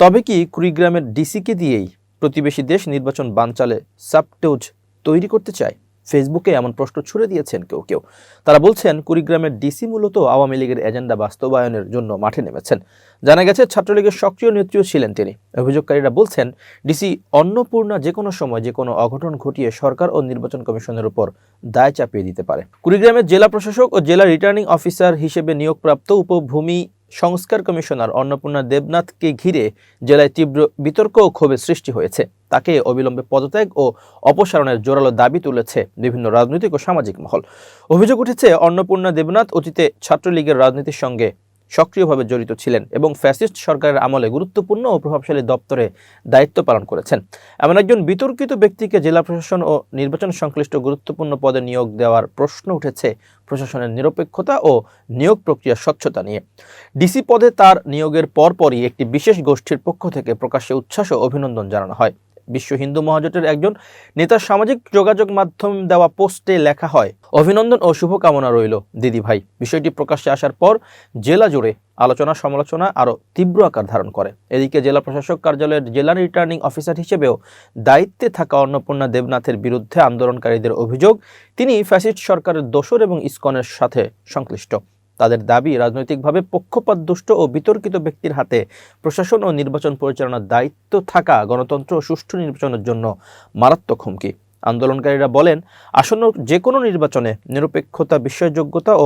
তবে কি কুড়িগ্রামের ডিসিকে দিয়েই প্রতিবেশী দেশ নির্বাচন বানচালে সাবটেউজ তৈরি করতে চায়? ফেসবুকে এমন প্রশ্ন ছুড়ে দিয়েছেন কেউ কেউ। তারা বলছেন, কুড়িগ্রামের ডিসি মূলত আওয়ামী লীগের এজেন্ডা বাস্তবায়নের জন্য মাঠে নেমেছেন। জানা গেছে, ছাত্রলীগের সক্রিয় নেত্রীও ছিলেন তিনি। অভিযোগকারীরা বলছেন, ডিসি অন্নপূর্ণা যে কোনো সময় যে কোনো অঘটন ঘটিয়ে সরকার ও নির্বাচন কমিশনের উপর দায় চাপিয়ে দিতে পারে। কুড়িগ্রামের জেলা প্রশাসক ও জেলা রিটার্নিং অফিসার হিসেবে নিয়োগপ্রাপ্ত উপভূমি সংস্কার কমিশনার অন্নপূর্ণা দেবনাথকে ঘিরে জেলায় তীব্র বিতর্ক ও ক্ষোভের সৃষ্টি হয়েছে। তাকে অবিলম্বে পদত্যাগ ও অপসারণের জোরালো দাবি তুলেছে বিভিন্ন রাজনৈতিক ও সামাজিক মহল। অভিযোগ উঠেছে, অন্নপূর্ণা দেবনাথ অতীতে ছাত্রলীগের রাজনীতির সঙ্গে সক্রিয়ভাবে জড়িত ছিলেন এবং ফ্যাসিস্ট সরকারের আমলে গুরুত্বপূর্ণ ও প্রভাবশালী দপ্তরে দায়িত্ব পালন করেছেন। এমন একজন বিতর্কিত ব্যক্তিকে জেলা প্রশাসন ও নির্বাচন সংশ্লিষ্ট গুরুত্বপূর্ণ পদে নিয়োগ দেওয়ার প্রশ্ন উঠেছে প্রশাসনের নিরপেক্ষতা ও নিয়োগ প্রক্রিয়ার স্বচ্ছতা নিয়ে। ডিসি পদে তার নিয়োগের পরপরই একটি বিশেষ গোষ্ঠীর পক্ষ থেকে প্রকাশ্যে উচ্ছ্বাস ও অভিনন্দন জানানো হয়। বিশ্ব হিন্দু মহাজোটের একজন নেতার সামাজিক যোগাযোগ মাধ্যম দেওয়া পোস্টে লেখা হয়, অভিনন্দন ও শুভকামনা রইল দিদি ভাই। বিষয়টি প্রকাশ্যে আসার পর জেলা জুড়ে আলোচনা সমালোচনা আরও তীব্র আকার ধারণ করে। এদিকে জেলা প্রশাসক কার্যালয়ের জেলা রিটার্নিং অফিসার হিসেবেও দায়িত্বে থাকা অন্নপূর্ণা দেবনাথের বিরুদ্ধে আন্দোলনকারীদের অভিযোগ, তিনি ফ্যাসিস্ট সরকারের দোসর এবং ইস্কনের সাথে সংশ্লিষ্ট। তাদের দাবি, রাজনৈতিকভাবে পক্ষপাতদুষ্ট ও বিতর্কিত ব্যক্তির হাতে প্রশাসন ও নির্বাচন পরিচালনার দায়িত্ব থাকা গণতন্ত্র ও সুষ্ঠু নির্বাচনের জন্য মারাত্মক হুমকি। আন্দোলনকারীরা বলেন, আসন্ন যে কোনো নির্বাচনে নিরপেক্ষতা বিশ্বাসযোগ্যতা ও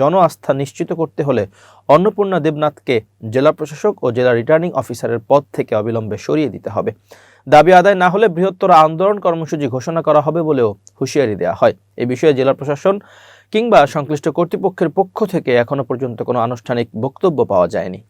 জন আস্থা নিশ্চিত করতে হলে অন্নপূর্ণা দেবনাথকে জেলা প্রশাসক ও জেলা রিটার্নিং অফিসারের পদ থেকে অবিলম্বে সরিয়ে দিতে হবে। দাবি আদায় না হলে বৃহত্তর আন্দোলন কর্মসূচি ঘোষণা করা হবে বলেও হুঁশিয়ারি দেওয়া হয়। এ বিষয়ে জেলা প্রশাসন কিংবা সংশ্লিষ্ট কর্তৃপক্ষের পক্ষ থেকে এখনও পর্যন্ত কোনো আনুষ্ঠানিক বক্তব্য পাওয়া যায়নি।